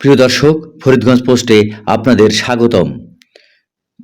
প্রিয় দর্শক, ফরিদগঞ্জ পোস্টে আপনাদের স্বাগতম।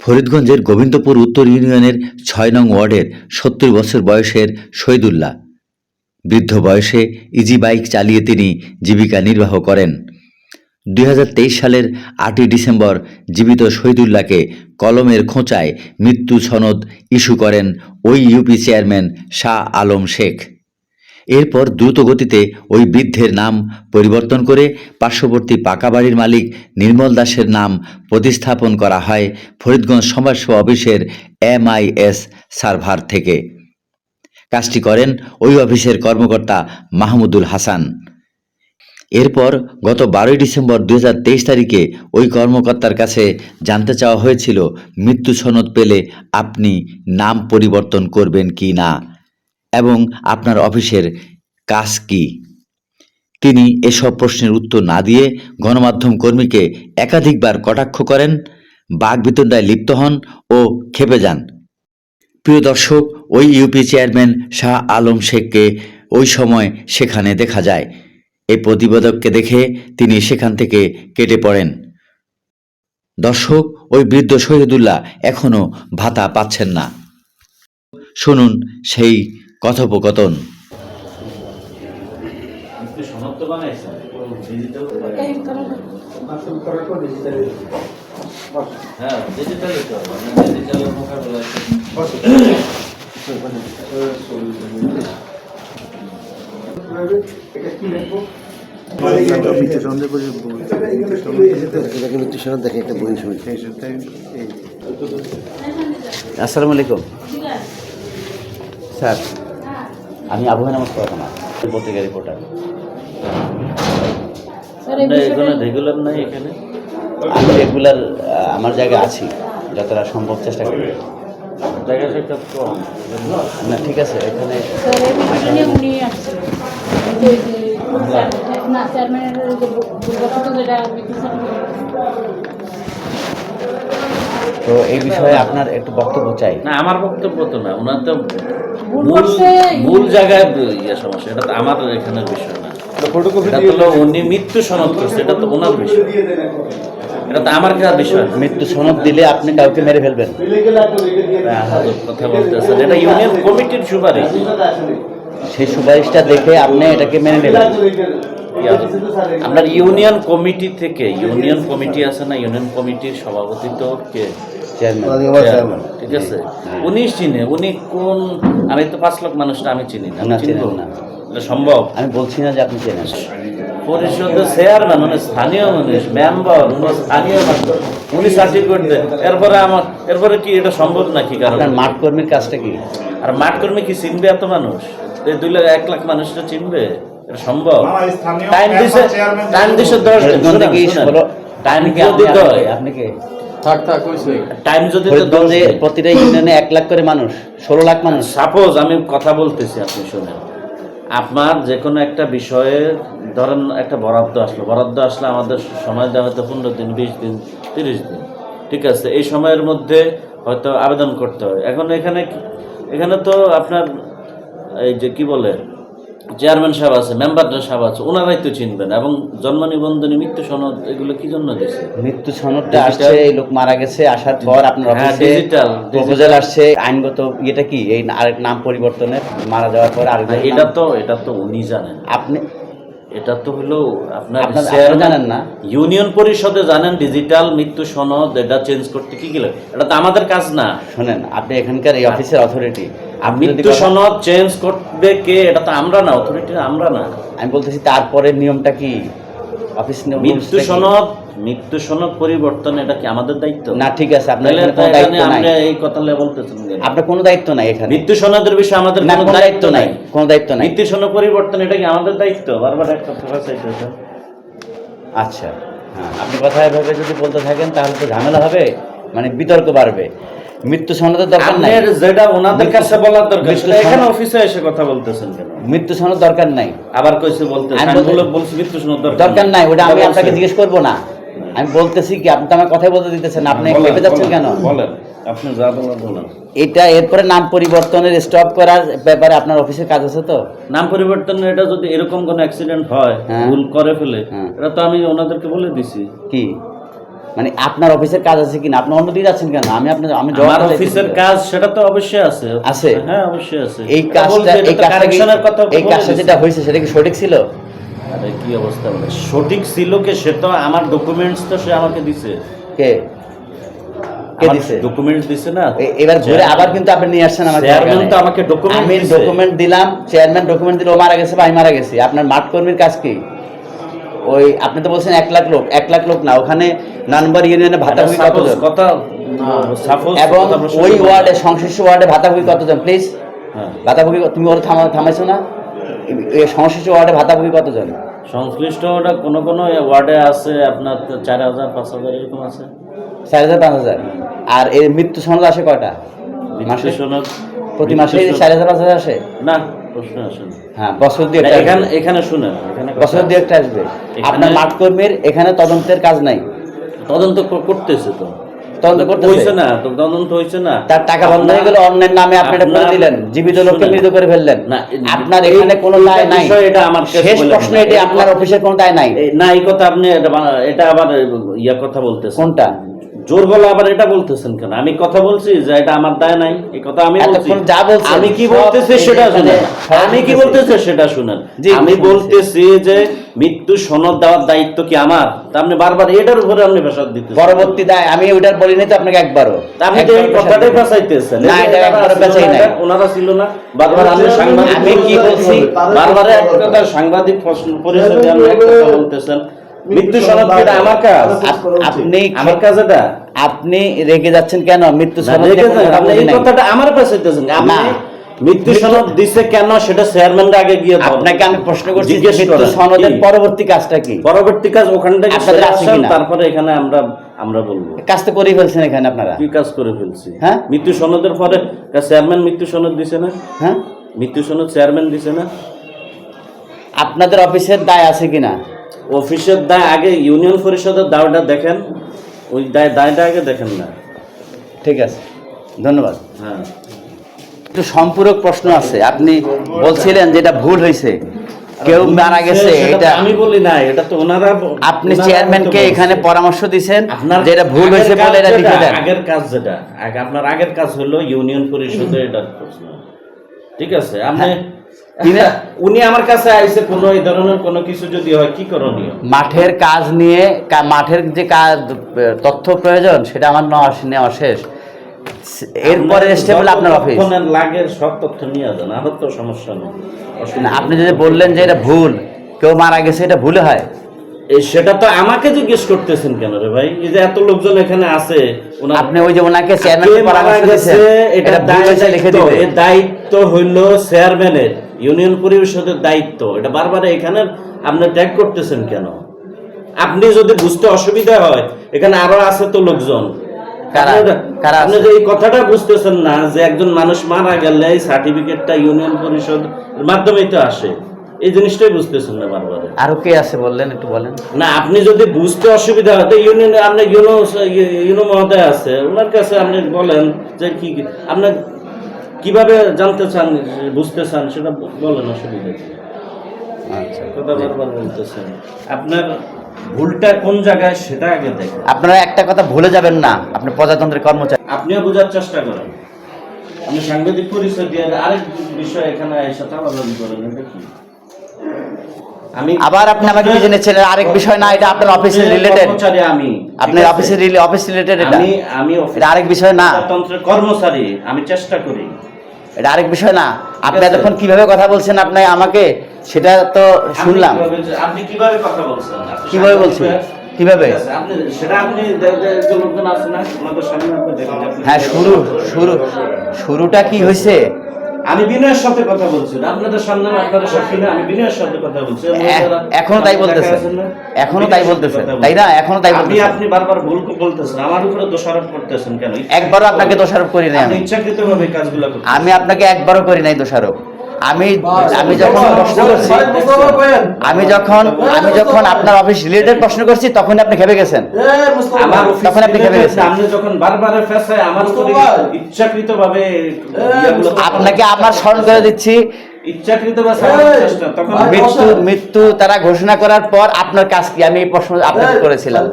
ফরিদগঞ্জের গোবিন্দপুর উত্তর ইউনিয়নের ছয় নং ওয়ার্ডের সত্তর বছর বয়সের শহীদুল্লাহ। বৃদ্ধ বয়সে ইজি বাইক চালিয়ে তিনি জীবিকা নির্বাহ করেন। দু হাজার তেইশ সালের আটই ডিসেম্বর জীবিত শহীদুল্লাহকে কলমের খোঁচায় মৃত্যু সনদ ইস্যু করেন ওই ইউপি চেয়ারম্যান শাহ আলম শেখ। এরপর দ্রুত গতিতে ওই বৃদ্ধের নাম পরিবর্তন করে পার্শ্ববর্তী পাকা বাড়ির মালিক নির্মল দাসের নাম প্রতিস্থাপন করা হয় ফরিদগঞ্জ সমাজসেবা অফিসের এমআইএস সার্ভার থেকে। কাজটি করেন ওই অফিসের কর্মকর্তা মাহমুদুল হাসান। এরপর গত বারোই ডিসেম্বর দু হাজার তেইশ তারিখে ওই কর্মকর্তার কাছে জানতে চাওয়া হয়েছিল, মৃত্যু সনদ পেলে আপনি নাম পরিবর্তন করবেন কি না। এবং আপনার অফিসের কাজ কি? তিনি এসব প্রশ্নের উত্তর না দিয়ে গণমাধ্যম কর্মীকে একাধিকবার কটাক্ষ করেন বাঘবিতণ্ডায় লিপ্ত হন ও খেপে যান। প্রিয় দর্শক, ওই ইউপি চেয়ারম্যান শাহ আলম শেখকে ওই সময় সেখানে দেখা যায়। এই প্রতিবেদককে দেখে তিনি সেখান থেকে কেটে পড়েন। দর্শক, ওই বৃদ্ধ শহীদুল্লাহ এখনও ভাতা পাচ্ছেন না। শুনুন সেই কথোপকথন। হ্যাঁ মানে ডিজিটালের মোকাবেলা এটাকে মৃত্যু সনদ দেখে একটা বই শুনি আসসালামু আলাইকুম। স্যার আমি আবহাওয়া নামাজ পড়াতাম পত্রিকা রিপোর্টার এখানে রেগুলার নাই এখানে। আমি রেগুলার আমার জায়গায় আছি যতটা সম্ভব চেষ্টা করি। জায়গা সাক্ষাৎ কম। না ঠিক আছে এখানে উনি আসছেন। না চেয়ারম্যানের যেটা তো এই বিষয়ে আপনার একটু বক্তব্য চাই। না আমার বক্তব্য তো না ওনার তো ভুল মূল জায়গায় ইয়ে সমস্যা এটা তো আমার এখানে বিষয় না। এটা হলো উনি মৃত্যু সনদ করছে এটা তো ওনার বিষয়। এটা তো আমার কাছে বিষয় মৃত্যু সনদ দিলে আপনি কাউকে মেরে ফেলবেন। কথা বলতেছেন। এটা ইউনিয়ন কমিটির সুপারিশ। সেই সুপারিশটা দেখে আপনি এটাকে মেনে নেবেন। আপনার ইউনিয়ন কমিটি থেকে ইউনিয়ন কমিটি আছে না ইউনিয়ন কমিটির সভাপতি তো কে? চেয়ারম্যান। ঠিক আছে? উনি চিনে উনি কোন আমি তো পাঁচ লাখ মানুষটা আমি চিনি না। চিনবো? না। এটা সম্ভব? আমি বলছি না যে আপনি চেনেন পরিষদের চেয়ারম্যান উনি স্থানীয় মানুষ মেম্বার স্থানীয় মানুষ উনি সার্টিফিকেট দেন এরপরে আমার এরপরে কি এটা সম্ভব নাকি কারণ মাঠ কর্মীর কাজটা কি? আর মাঠ কর্মী কি চিনবে এত মানুষ? এই দুই লাখ এক লাখ মানুষটা চিনবে। সম্ভব? টাইম দিছে টাইম দিছে দশ দিন ফরিদগঞ্জে কি টাইম কি যদি আপনি- কি? টাইম যদি প্রতিটা ইউনিয়নে এক লাখ করে মানুষ ষোলো লাখ মানুষ। সাপোজ আমি কথা বলতেছি আপনি শুনেন। আপনার যে কোনো একটা বিষয়ে ধরেন একটা বরাদ্দ আসলো। বরাদ্দ আসলে আমাদের সময় দেওয়া হয়তো পনেরো দিন বিশ দিন তিরিশ দিন। ঠিক আছে এই সময়ের মধ্যে হয়তো আবেদন করতে হয়। এখন এখানে এখানে তো আপনার এই যে কি বলে? চেয়ারম্যান সাহেব আছে মেম্বার সাহেব আছে ওনারাই তো চিনবেন। এবং জন্ম নিবন্ধনী মৃত্যু সনদ এগুলো কি জন্য দিছে মৃত্যু সনদটা আসছে এই লোক মারা গেছে আসার পর আপনার হ্যাঁ, অফিসে digital, প্রপোজাল আসছে আইনগত ইয়েটা কি এই আরেক নাম পরিবর্তনের মারা যাওয়ার পর আরেক না, এটা তো এটা তো উনি জানেন। আপনি এটা তো হলো আপনার জানেন না? ইউনিয়ন পরিষদে জানেন ডিজিটাল মৃত্যু সনদ এটা চেঞ্জ করতে কি গেলে এটা তো আমাদের কাজ না। শোনেন আপনি এখানকার এই অফিসের অথরিটি মৃত্যু সনদ চেঞ্জ করবে কে? এটা তো আমরা না অথরিটি আমরা না। আমি বলতেছি তারপরে নিয়মটা কি? অফিস নিয়ম মৃত্যু? সনদ মৃত্যু সনদ পরিবর্তন এটা কি আমাদের দায়িত্ব? না ঠিক আছে আপনার কোনো দায়িত্ব নাই। আপনি এই কথা বলতেছেন কেন? আপনার কোনো দায়িত্ব নাই এখানে। মৃত্যু সনদের বিষয়ে আমাদের কোনো কোনো দায়িত্ব নাই। কোনো দায়িত্ব নাই। মৃত্যু সনদ পরিবর্তন এটা কি আমাদের দায়িত্ব? বারবার একটা কথা চাইতেছেন। আচ্ছা হ্যাঁ আপনি কথা এভাবে যদি বলতে থাকেন তাহলে তো ঝামেলা হবে মানে বিতর্ক বাড়বে। মৃত্যু সনদের দরকার নাই। যেটা ওনাদের কাছে বলার দরকার এখানে অফিসে এসে কথা বলতেছেন কেন? মৃত্যু সনদ দরকার নাই। আবার কইছে বলতে বলছি মৃত্যু সনদ দরকার নাই। ওটা আমি আপনাকে জিজ্ঞেস করব না। আমি বলতেছি কি আপনি তো আমার কথা বলতে দিতেছেন আপনি কেঁপে যাচ্ছেন কেন? বলেন আপনি যা বলার বলেন। এটা এরপরে নাম পরিবর্তনের স্টপ করার ব্যাপারে আপনার অফিসের কাজ আছে তো? নাম পরিবর্তন এটা যদি এরকম কোনো অ্যাক্সিডেন্ট হয় হ্যাঁ। ভুল করে ফেলে হ্যাঁ। এটা তো আমি ওনাদেরকে বলে দিছি। কি? মানে আপনার অফিসের কাজ আছে কিনা? আপনি অন্যদিকে যাচ্ছেন কেন? আমি আপনার আমি আমার অফিসের কাজ সেটা তো অবশ্যই আছে। আছে? হ্যাঁ অবশ্যই আছে। এই কাজটা এই তো কাজটা কি- correction-এর কথা এই কাজটা যেটা হয়েছে সেটা কি সঠিক ছিল? আরে কি অবস্থা বলে সঠিক ছিল কে সে তো আমার ডকুমেন্টস তো সে আমাকে দিছে। কে? কে দিছে? ডকুমেন্টস দিছে না। এবার ঘুরে আবার কিন্তু আপনি নিয়ে আসছেন আমাকে চেয়ারম্যান তো আমাকে document আমি ডকুমেন্ট দিলাম চেয়ারম্যান ডকুমেন্ট দিল মারা গেছে বা মারা গেছে। আপনার মাঠ কর্মীর কাজ কি? ওই আপনি তো বলছেন এক লাখ লোক এক লাখ লোক না ওখানে নাম্বার ইউনিয়নে Suppose কতজন এবং ওই ওয়ার্ডে সংশ্লিষ্ট ওয়ার্ডে ভাতাভুগি কতজন? প্লিজ হ্যাঁ। ভাতাভুগি তুমি ওর থামা থামাইছো না? সংশ্লিষ্ট ওয়ার্ডে ভাতাভুগি কতজন? সংশ্লিষ্ট ওটা কোনো কোনো ওয়ার্ডে আছে আপনার চার হাজার পাঁচ হাজার এরকম আছে। চার হাজার পাঁচ হাজার। আর এর মৃত্যু সনদ আসে কয়টা? মাসে? মৃত্যু প্রতি মাসে চার হাজার পাঁচ হাজার আসে? না প্রশ্ন আসে হ্যাঁ বছর দিয়ে এখানে। এখানে শুনেন বছর দিয়ে একটা আসবে। আপনার মাঠ কর্মীর এখানে তদন্তের কাজ নাই। তদন্ত করতেছে তো। তদন্ত করতেছে? হয়েছে না তো তদন্ত হয়েছে না। তার টাকা বন্ধ হয়ে গেল অন্যের নামে আপনি এটা করে আপনার- দিলেন জীবিত লোককে মৃত করে ফেললেন। না, আপনার এখানে কোনো এইটা দায় নাই। এটা আমার শেষ প্রশ্ন না। আপনার অফিসের কোনো দায় নাই। এই- না এই কথা আপনি এটা আবার ইয়া কথা বলতেছেন। কোনটা? জোর গলা আবার এটা বলতেছেন কেন? আমি কথা বলছি যে এটা আমার দায় নাই এই কথা আমি বলছি। যা আমি কি বলতেছি সেটা শুনেন। আমি কি বলতেছি। সেটা শুনেন। আমি বলতেছি যে মৃত্যু সনদ দেওয়ার দায়িত্ব কি আমার? তা আপনি বারবার এটার উপরে আপনি প্রেসার দিতেছেন পরবর্তী দায় আমি ওইটার বলিনি তো আপনাকে একবারও। আপনি তো এই কথাটাই ফেসাইতেছেন। না, এটা একবারও পেঁচাই নাই। ওনারা ছিল না। বারবার আমি সাংবাদিক আমি কি বলছি? বারবার এক কথা সাংবাদিক প্রশ্ন পরিচয় আপনি এক কথা বলতেছেন। মৃত্যু সনদ কি এটা আমার কাজ? আপনি আমার কাজ এটা? আপনি রেগে যাচ্ছেন কেন? মৃত্যু সনদ আপনি এই কথাটা আমার পেছাইতেছেন আপনি মৃত্যু সনদ দিছে কেন সেটা চেয়ারম্যানরা আগে গিয়ে আপনাকে আমি প্রশ্ন করছি জিজ্ঞেস মৃত্যু সনদের পরবর্তী কাজটা কি? পরবর্তী কাজ ওখান থেকে? তারপরে এখানে আমরা আমরা বলব। কাজ তো করেই ফেলছেন এখানে আপনারা। কি কাজ করে ফেলছি? হ্যাঁ? মৃত্যু সনদের পরে চেয়ারম্যান মৃত্যু সনদ দিছে না? হ্যাঁ? মৃত্যু সনদ চেয়ারম্যান দিছে না? আপনাদের অফিসের দায় আছে কিনা? অফিসের দায় আগে ইউনিয়ন পরিষদের দায়টা দেখেন ওই দায় দায়টা আগে দেখেন না। ঠিক আছে ধন্যবাদ। হ্যাঁ। একটু সম্পূরক প্রশ্ন আছে। আপনি বলছিলেন যেটা ভুল হয়েছে কেউ মারা গেছে এটা আমি বলি না এটা তো ওনারা আপনি চেয়ারম্যানকে এখানে পরামর্শ দিছেন আপনার যেটা ভুল হয়েছে আগের বলে এটা কাজ লিখে দেন। আগের কাজ যেটা আগে আপনার আগের কাজ হলো ইউনিয়ন পরিষদের এটা প্রশ্ন। ঠিক আছে আপনি উনি আমার কাছে আইসে কোনো এই ধরনের কোনো কিছু যদি হয় কি করণীয়? মাঠের কাজ নিয়ে মাঠের যে কাজ তথ্য প্রয়োজন সেটা আমার নেওয়া নেওয়া শেষ। এরপরে স্টেবল আপনার অফিস লাগে সব তথ্য নিয়ে যান আমার তো সমস্যা নেই। আপনি যদি বললেন যে এটা ভুল কেউ মারা গেছে এটা ভুলে হয়। সেটা তো আমাকে জিজ্ঞেস করতেছেন কেন রে ভাই? এই যে এত লোকজন এখানে আছে আপনি ওই যে ওনাকে এটা লিখে দায়িত্ব, দিবে এর দায়িত্ব হইল চেয়ারম্যানের ইউনিয়ন পরিষদের দায়িত্ব। এটা বারবার এখানে আপনি ট্যাগ করতেছেন কেন? আপনি যদি বুঝতে অসুবিধা হয় এখানে আরও আছে তো লোকজন? আপনি- যে এই কথাটা বুঝতেছেন না যে একজন মানুষ মারা গেলে এই সার্টিফিকেটটা ইউনিয়ন পরিষদ মাধ্যমেই তো আসে। এই জিনিসটাই বুঝতেছেন না বারবার। আরও কে আছে বললেন একটু বলেন। না আপনি যদি বুঝতে অসুবিধা হয় তো ইউনিয়ন আপনি ইউনো ইউনো মহোদয় আছে ওনার কাছে আপনি বলেন যে কি আপনার কীভাবে জানতে চান বুঝতে চান সেটা বলেন অসুবিধা আচ্ছা। কথা বারবার বলতেছেন। আপনার ভুলটা কোন জায়গায় সেটা আগে দেখেন। আপনারা একটা কথা ভুলে যাবেন না আপনি প্রজাতন্ত্রের কর্মচারী। আপনিও বোঝার চেষ্টা করেন। আপনি সাংবাদিক পরিচয় দিয়ে আরেক বিষয় এখানে এসে চালাচালি করেন এটা কি? আবার আপনি আমাকে কি জেনেছিলেন আরেক বিষয় না এটা আপনার অফিসের রিলেটেড কর্মচারী আমি। আপনার আছে? অফিসের অফিস রিলেটেড এটা। আমি আমি অফিস- এটা আরেক বিষয় না। তন্ত্রের কর্মচারী আমি চেষ্টা করি। এটা আরেক বিষয় না। আপনি এতক্ষণ কীভাবে কথা বলছেন আপনি আমাকে সেটা তো শুনলাম। আপনি কিভাবে- কথা বলছেন? কীভাবে বলছি? সাংবাদিক- কীভাবে? হ্যাঁ শুরু শুরু। শুরুটা কি হয়েছে আমি বিনয়ের সাথে কথা বলছি আপনাদের সামনে আপনাদের সাক্ষী না আমি বিনয়ের সাথে কথা বলছি। এখনও তাই বলতেছে এখনও তাই বলতেছে তাই না? এখনও তাই বলতেছে আপনি বারবার ভুল বলতেছেন আমার উপরে দোষারোপ করতেছেন কেন? একবারও আপনাকে দোষারোপ করি নাই আমি। ইচ্ছাকৃতভাবে কাজগুলো আমি আপনাকে একবারও করি নাই দোষারোপ। আমি আমি যখন প্রশ্ন করছি আমি যখন আমি যখন আপনার অফিস রিলেটেড প্রশ্ন করছি তখন আপনি খেপে গেছেন। আমার তখন আপনি খেপে গেছেন। আপনি যখন বারবার আমার ইচ্ছাকৃতভাবে আপনাকে আমার স্মরণ করে দিচ্ছি ইচ্ছাকৃত বা চেষ্টা তখন মৃত্যু মৃত্যু তারা ঘোষণা করার পর আপনার কাজ কি? আমি এই প্রশ্ন আপনাকে করেছিলাম।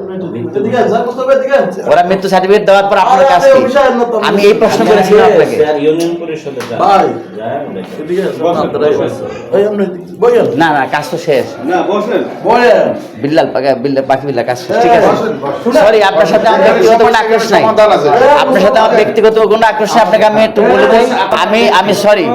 ওরা মৃত্যু সার্টিফিকেট দেওয়ার পর আপনার কাজ কি? আমি এই প্রশ্ন করেছিলাম আপনাকে। না না কাজ তো শেষ। বিল্লাল পাখি বিল্লাল কাজ শেষ ঠিক আছে? সরি আপনার সাথে আমার ব্যক্তিগত কোনো আক্রোশ নাই। আপনার সাথে আমার ব্যক্তিগত কোনো আক্রোশ আপনাকে আমি একটু বলে দিই। আমি আমি সরি